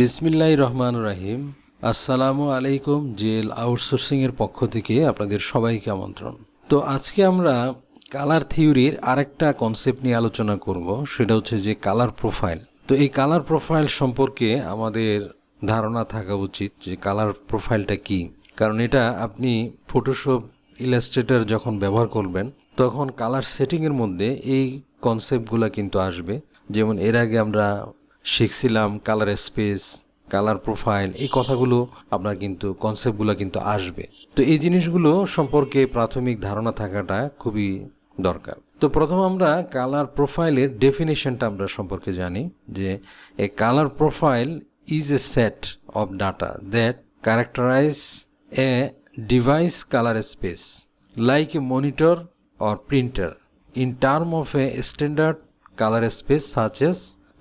বিসমিল্লাহ রহমান রাহিম। আসসালামু আলাইকুম জেল আউটসোর্সিংয়ের পক্ষ থেকে আপনাদের সবাইকে আমন্ত্রণ। তো আজকে আমরা কালার থিওরির আরেকটা কনসেপ্ট নিয়ে আলোচনা করব, সেটা হচ্ছে যে কালার প্রোফাইল। তো এই কালার প্রোফাইল সম্পর্কে আমাদের ধারণা থাকা উচিত যে কালার প্রোফাইলটা কি। কারণ এটা আপনি ফটোশপ ইলাস্ট্রেটর যখন ব্যবহার করবেন, তখন কালার সেটিংয়ের মধ্যে এই কনসেপ্টগুলো কিন্তু আসবে। যেমন এর আগে আমরা শিখছিলাম কালার স্পেস কালার প্রোফাইল এই কথাগুলো আপনার কিন্তু কনসেপ্টগুলো কিন্তু আসবে। তো এই জিনিসগুলো সম্পর্কে প্রাথমিক ধারণা থাকাটা খুবই দরকার। তো প্রথম আমরা কালার প্রোফাইলের ডেফিনেশনটা আমরা সম্পর্কে জানি, যে a colour profile is a set of data that characterise a device colour space like a monitor or printer, in term of a standard color space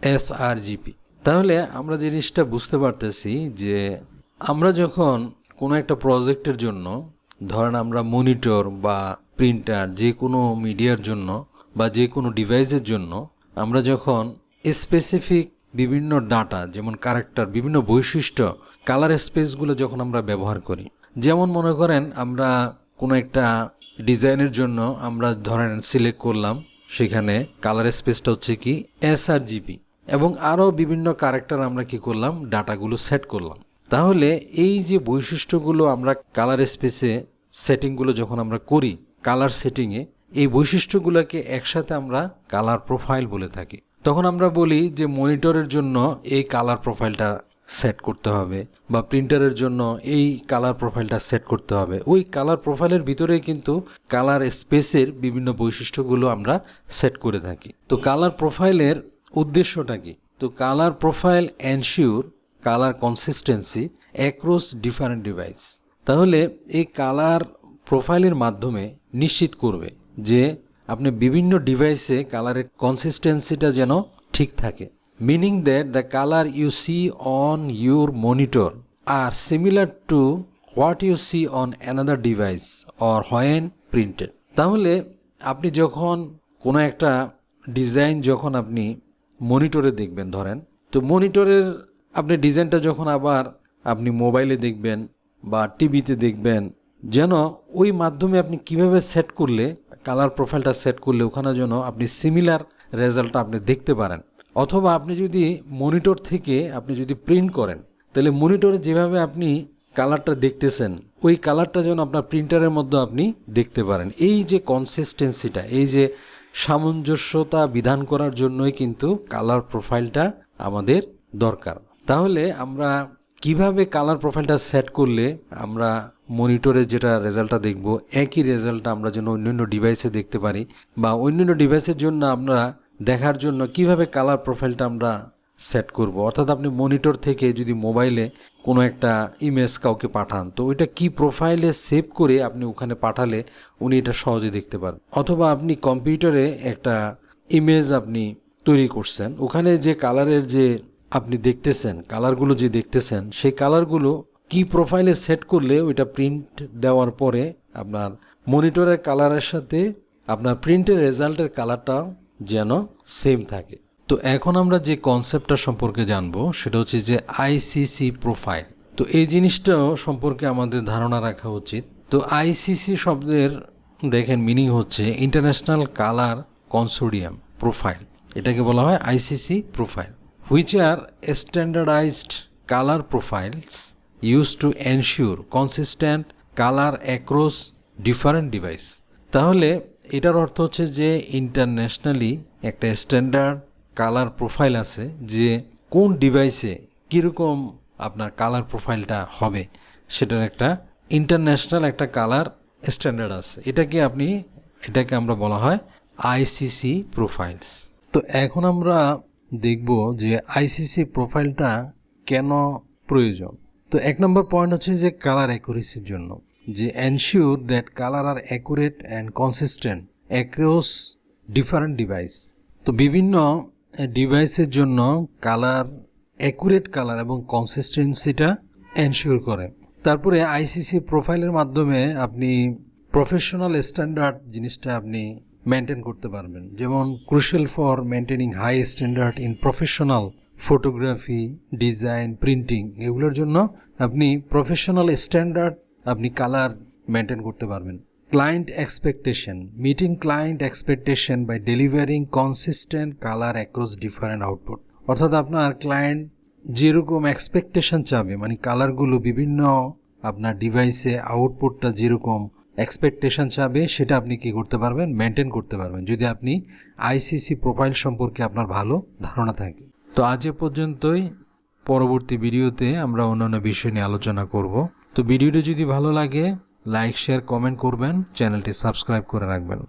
such as sRGB তাহলে আমরা জিনিসটা বুঝতে পারতেছি যে আমরা যখন কোনো একটা প্রজেক্টের জন্য, ধরেন আমরা মনিটর বা প্রিন্টার যে কোনো মিডিয়ার জন্য বা যে কোনো ডিভাইসের জন্য, আমরা যখন স্পেসিফিক বিভিন্ন ডাটা যেমন ক্যারেক্টার বিভিন্ন বৈশিষ্ট্য কালার স্পেসগুলো যখন আমরা ব্যবহার করি, যেমন মনে করেন আমরা কোনো একটা ডিজাইনের জন্য আমরা ধরেন সিলেক্ট করলাম, সেখানে কালার স্পেসটা হচ্ছে কি এস আর জিপি এবং আরও বিভিন্ন ক্যারেক্টার আমরা কি করলাম? ডাটাগুলো সেট করলাম। তাহলে এই যে বৈশিষ্ট্যগুলো আমরা কালার স্পেসে সেটিংগুলো যখন আমরা করি কালার সেটিংয়ে এই বৈশিষ্ট্যগুলোকে একসাথে আমরা কালার প্রোফাইল বলে থাকি। তখন আমরা বলি যে মনিটরের জন্য এই কালার প্রোফাইলটা সেট করতে হবে বা প্রিন্টারের জন্য এই কালার প্রোফাইলটা সেট করতে হবে। ওই কালার প্রোফাইলের ভিতরে কিন্তু কালার স্পেসের বিভিন্ন বৈশিষ্ট্যগুলো আমরা সেট করে থাকি। তো কালার প্রোফাইলের উদ্দেশ্যটা কি? তো colour profile ensure colour consistency across different device তাহলে এই কালার প্রোফাইলের মাধ্যমে নিশ্চিত করবে যে আপনি বিভিন্ন ডিভাইসে কালারের কনসিস্টেন্সিটা যেন ঠিক থাকে। Meaning that the colour you see on your monitor are similar to what you see on another device or when printed তাহলে আপনি যখন কোনো একটা ডিজাইন যখন আপনি মনিটরে দেখবেন, ধরেন। তো মনিটরের আপনি ডিজাইনটা যখন আবার আপনি মোবাইলে দেখবেন বা টিভিতে দেখবেন, যেন ওই মাধ্যমে আপনি কীভাবে সেট করলে কালার প্রোফাইলটা সেট করলে ওখানে যেন আপনি সিমিলার রেজাল্টটা আপনি দেখতে পারেন। অথবা আপনি যদি মনিটর থেকে আপনি যদি প্রিন্ট করেন, তাহলে মনিটরে যেভাবে আপনি কালারটা দেখতেছেন, ওই কালারটা যেন আপনার প্রিন্টারের মধ্যে আপনি দেখতে পারেন। এই যে কনসিস্টেন্সিটা এই যে সামঞ্জস্যতা বিধান করার জন্যই কিন্তু কালার প্রোফাইলটা আমাদের দরকার। তাহলে আমরা কীভাবে কালার প্রোফাইলটা সেট করলে আমরা মনিটরে যেটা রেজাল্টটা দেখব, একই রেজাল্ট আমরা যেন অন্যান্য ডিভাইসে দেখতে পারি বা অন্যান্য ডিভাইসের জন্য আমরা দেখার জন্য কীভাবে কালার প্রোফাইলটা আমরা সেট করব। অর্থাৎ আপনি মনিটর থেকে যদি মোবাইলে কোনো একটা ইমেজ কাউকে পাঠান, তো ওইটা কি প্রোফাইলে সেভ করে আপনি ওখানে পাঠালে উনি এটা সহজে দেখতে পারেন অথবা আপনি কম্পিউটারে একটা ইমেজ আপনি তৈরি করছেন, ওখানে যে কালারের যে আপনি দেখতেছেন কালারগুলো যে দেখতেছেন, সেই কালারগুলো কি প্রোফাইলে সেট করলে ওইটা প্রিন্ট দেওয়ার পরে আপনার মনিটরের কালারের সাথে আপনার প্রিন্টের রেজাল্টের কালারটাও যেন সেম থাকে? তো এখন আমরা যে কনসেপ্টটা সম্পর্কে জানব, সেটা হচ্ছে যে আইসিসি প্রোফাইল তো এই জিনিসটাও সম্পর্কে আমাদের ধারণা রাখা উচিত। তো আইসিসি শব্দের, দেখেন মিনিং হচ্ছে ইন্টারন্যাশনাল কালার কনসোডিয়াম প্রোফাইল এটাকে বলা হয় ICC profile which are standardised colour profiles use to ensure consistent colour across different device তাহলে এটার অর্থ হচ্ছে যে ইন্টারন্যাশনালি একটা স্ট্যান্ডার্ড কালার প্রোফাইল আছে যে কোন ডিভাইসে কীরকম আপনার কালার প্রোফাইলটা হবে, সেটার একটা ইন্টারন্যাশনাল একটা কালার স্ট্যান্ডার্ড আছে। এটাকে আপনি, এটাকে আমরা বলা হয় আইসিসি প্রোফাইলস তো এখন আমরা দেখব যে আইসিসি প্রোফাইলটা কেন প্রয়োজন। তো এক নম্বর পয়েন্ট হচ্ছে যে কালার অ্যাকুরেসির জন্য, যে ensure that colour are accurate and consistent across different device তো বিভিন্ন ডিভাইসের জন্য কালার অ্যাকুরেট কালার এবং কনসিস্টেন্সিটা এনশিওর করে। তারপরে আইসিসি প্রোফাইলের মাধ্যমে আপনি প্রফেশনাল স্ট্যান্ডার্ড জিনিসটা আপনি মেনটেন করতে পারবেন। যেমন crucial for maintaining high standard in professional photography design printing এগুলোর জন্য আপনি প্রফেশনাল স্ট্যান্ডার্ড আপনি কালার মেনটেন করতে পারবেন। Client expectation meeting client expectation by delivering consistent colour across different output অর্থাৎ আপনার ক্লায়েন্ট যেরকম এক্সপেকটেশন চাবে মানে কালারগুলো বিভিন্ন আপনার ডিভাইসে আউটপুটটা যেরকম এক্সপেকটেশন চাবে, সেটা আপনি কি করতে পারবেন? মেনটেন করতে পারবেন। যদি আপনি আইসিসি প্রোফাইল সম্পর্কে আপনার ভালো ধারণা থাকে। তো আজ এ পর্যন্তই। পরবর্তী ভিডিওতে আমরা অন্যান্য বিষয় নিয়ে আলোচনা করব। তো ভিডিওটি যদি ভালো লাগে লাইক শেয়ার কমেন্ট করবেন চ্যানেলটি সাবস্ক্রাইব করে রাখবেন।